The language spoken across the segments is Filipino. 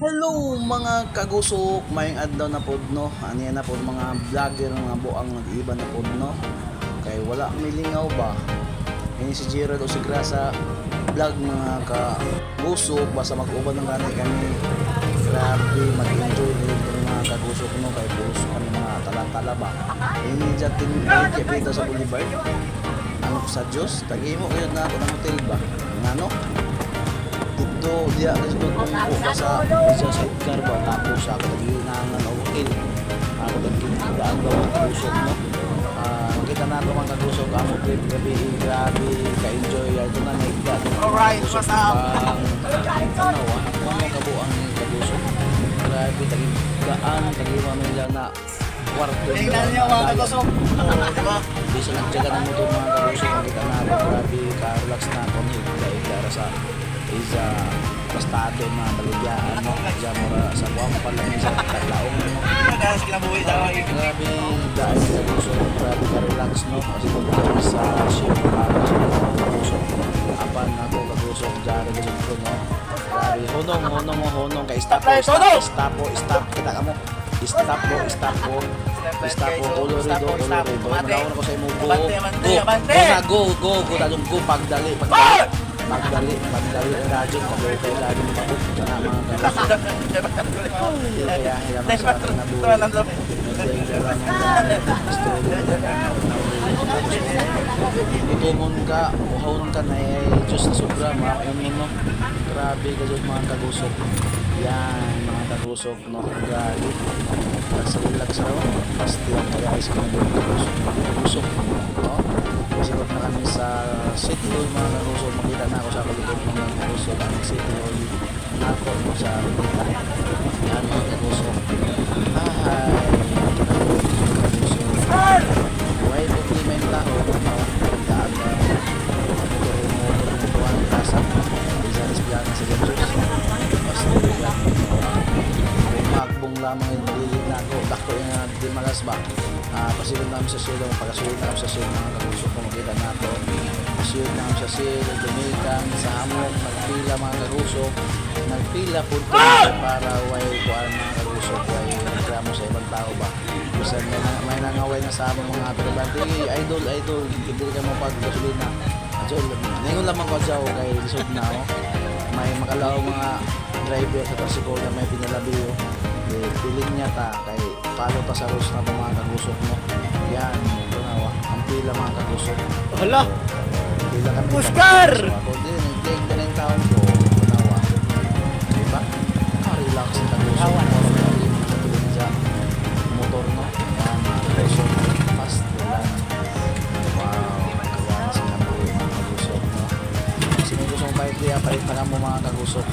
Hello mga kagusok, may adlaw na pod no. Ano na pod mga vlogger mga buang nag-iba na pod no. Kay wala milingaw ba. Ini si Gerald o si Grasa vlog mga kagusok basta mag-uban ng ganay kami. Grabe mag-enjoy din mga kagusok no kay puso kami mga tala-tala ba. Ini dyan tin kay sa Boulevard. Ano sa Diyos, tagimo kayo na ako ng hotel ba. Nga dito diya kasi doon kung po ka sa isa sa ba? Tapos ako naginangan o hotel ako nagkinaan daw ang kusog no Ah, makita na ito mga kagusog ang trip gabi grabe ka-enjoy. Ito na naigda Alright, what's up? ano ah mga kabuang kagusog grabe tagigaan tagiwa nila na kwarto Tingnan niyo mga kagusok. Oo, di ba? Di sa nagtyaga ng motor mga kagusok makita na ito grabe ka-relax na ako. Ni Edgar sa isa bastado na baligyan no? Diyan mura sa buwang pala sa taglaong no? Dahil sila buhay mga grabe dahil sa puso grabe ka relax no? Kasi kung kami sa ship para sa mga puso. Apan ako kapuso dyan sa ko no? Grabe hunong mo hunong kay stop po stop stop po stop kita ka mo? Stop po stop po stop po stop. rito Abante. manaw ko sa imo go. Go. Go na go go go talong go pagdali pagdali pagdali pagdali ang radyo pagdali kay radyo mo pa dyan na mga kapuso kaya hilang sa akin na buhay Itumon ka, uhawon ka na eh, Diyos na sobra, mga umin no. Grabe ka dyan mga kagusok. Yan, mga kagusok, no. Grabe. Sa relax raw, basta lang kaya is ka na doon city hall, mga kagusok, makita na ako sa kalikod mga kagusok, ang city hall. Ako, no, sa Rita. Yan, mga kagusok. Ay, kagusok. Why problema yung tao? Daan na motor-motor ang kasa. Isa lesbiana sa. Basta yan. May magbong lamang yung malilit na ako. Dako yung uh, di malas ba? Ah, pasilod namin sa silo. Pagkasulod namin sa silo mga kagusto ko makita na ako. Pasilod namin sa silo. Dumikan sa hamok. Nagpila mga kagusto. Nagpila po para way kuan mga kagusto. Way reklamo sa ibang tao ba? Basta may, na- may nangaway na sa among mga trabante. Idol, idol. Hindi ka mo pagkasulod na. Idol, ngayon lamang ko dyan kay lisod na ako. May makalaw mga driver sa tricycle na may pinalabiyo. Eh, piling niya ta kay palo ta sa rules na mga kagusok mo. Yan, ito na wa. Ang pila mga kagusok. Hala! So, ako din, na ng ko. Ito na wa. Diba? Ah, relax ang kagusok. Awan. Sa motor no. Mga kagusok. Fast lang. Wow, mga kagusok no. Sino gusto mong bike kaya na mga kagusok.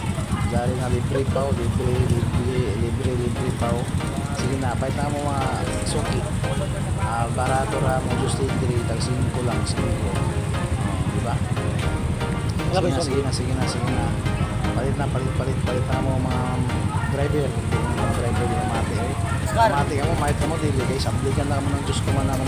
Dahil na libre pa o, libre, libre, libre, libre pa na, na mo mga suki. Ah, barato ra mo just libre, tag 5 lang, 5. Di ba? Sige na, sige na, sige na, sige na. Palit na, palit, palit, palit na mo mga driver. Mga driver yung mati eh. Mati ka mo, mahit ka mo, dili. Kaya sabligan lang mo ng Diyos ko man na mo.